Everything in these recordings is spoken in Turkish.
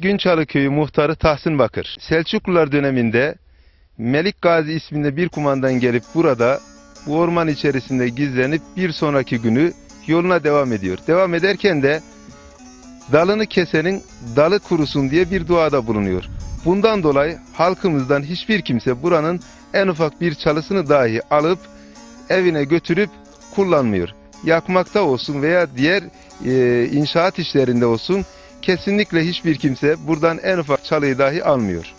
Günçalı Köyü muhtarı Tahsin Bakır. Selçuklular döneminde Melik Gazi isminde bir kumandan gelip burada bu orman içerisinde gizlenip bir sonraki günü yoluna devam ediyor. Devam ederken de dalını kesenin dalı kurusun diye bir duada bulunuyor. Bundan dolayı halkımızdan hiçbir kimse buranın en ufak bir çalısını dahi alıp evine götürüp kullanmıyor. Yakmakta olsun veya diğer e, inşaat işlerinde olsun kesinlikle hiçbir kimse buradan en ufak çalıyı dahi almıyor.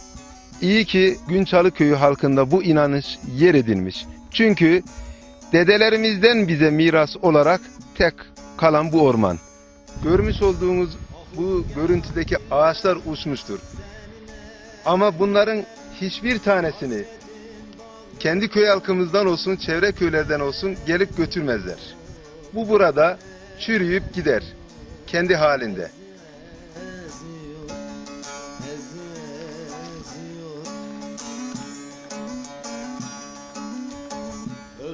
İyi ki Günçalı köyü halkında bu inanış yer edinmiş. Çünkü dedelerimizden bize miras olarak tek kalan bu orman. Görmüş olduğunuz bu görüntüdeki ağaçlar uçmuştur. Ama bunların hiçbir tanesini kendi köy halkımızdan olsun, çevre köylerden olsun gelip götürmezler. Bu burada çürüyüp gider. Kendi halinde.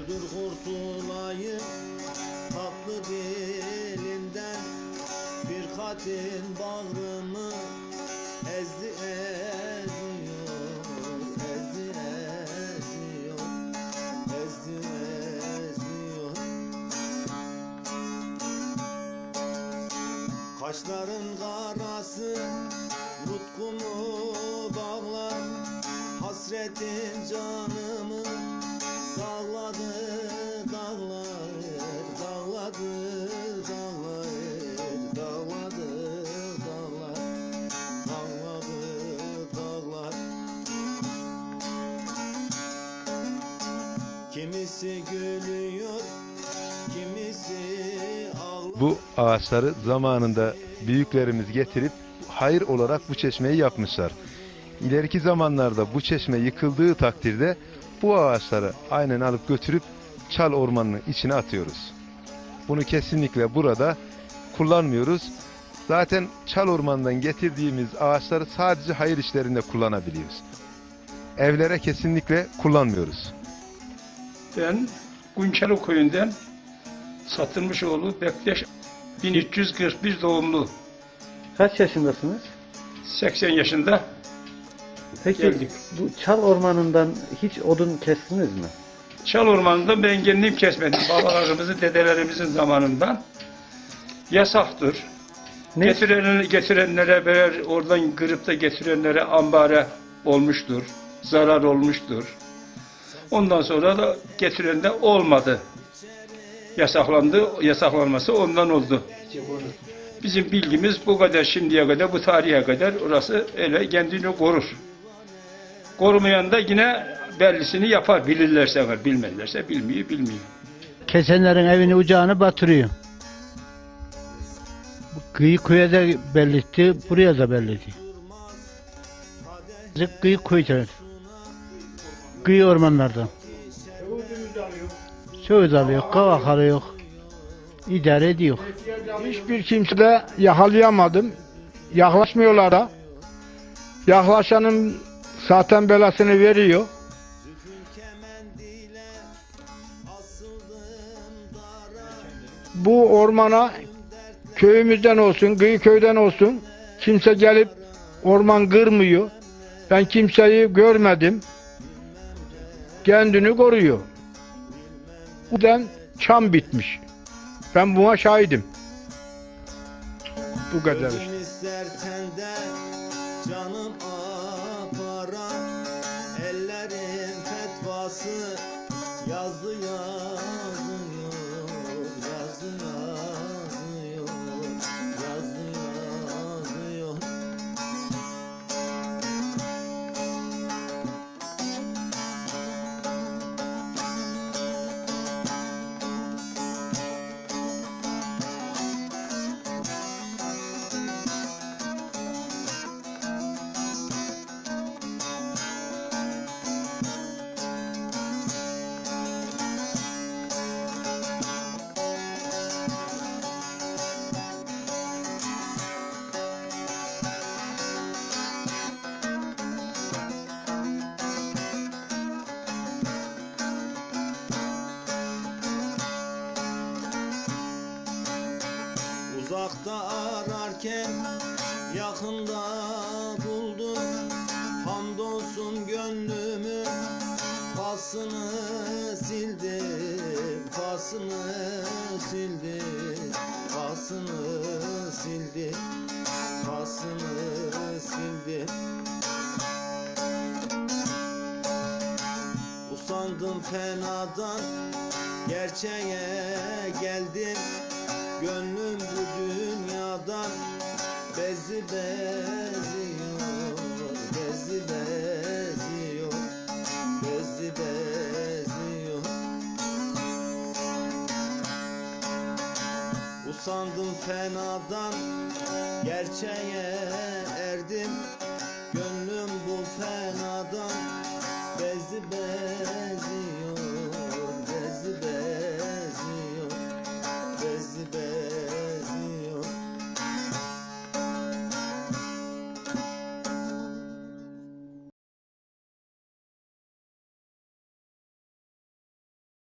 Öldür kurtulayım tatlı dilinden Bir katil bağrımı ezdi eziyor Ezdi eziyor Ezdi. Eziyor Kaşların karası Nutkumu bağlar. Hasretin canımı Kimisi gülüyor Kimisi ağlar Bu ağaçları zamanında büyüklerimiz getirip hayır olarak bu çeşmeyi yapmışlar. İleriki zamanlarda bu çeşme yıkıldığı takdirde bu ağaçları aynen alıp götürüp çal ormanının içine atıyoruz. Bunu kesinlikle burada kullanmıyoruz. Zaten çal ormandan getirdiğimiz ağaçları sadece hayır işlerinde kullanabiliyoruz. Evlere kesinlikle kullanmıyoruz. Ben Günçalı köyünden Satılmışoğlu Bektaş 1341 doğumlu Kaç yaşındasınız? 80 yaşında Peki Geldik. bu çal ormanından hiç odun kestiniz mi? Çal ormanında ben kendim kesmedim. Babalarımızın, dedelerimizin zamanından yasaktır. Ne? Getiren, getirenlere birer oradan kırıp da getirenlere ambare olmuştur. Zarar olmuştur. Ondan sonra da getiren olmadı. Yasaklandı. Yasaklanması ondan oldu. Bizim bilgimiz bu kadar şimdiye kadar, bu tarihe kadar orası öyle kendini korur. Korumayan da yine bellisini yapar. Bilirlerse var, bilmezlerse bilmiyor, bilmiyor. Kesenlerin evini ucağını batırıyor. Kıyı köye de bellitti, buraya da bellitti. Kıyı köy Kıyı ormanlardan. Söğüt alıyor, kavak alıyor. İdare ediyor. Hiçbir kimse de yakalayamadım. Yaklaşmıyorlar da. Yaklaşanın zaten belasını veriyor. Bu ormana köyümüzden olsun, kıyı köyden olsun kimse gelip orman kırmıyor. Ben kimseyi görmedim. Kendini koruyor. Bu yüzden çam bitmiş. Ben buna şahidim. Bu kadar işte. Canım apara Ellerin fetvası yazdı yazıyor Uzakta ararken yakında buldum. Hamdolsun gönlümü pasını sildim Pasını sildi Pasını sildi Pasını sildi Usandım fenadan Gerçeğe geldim. Usandım fenadan, gerçeğe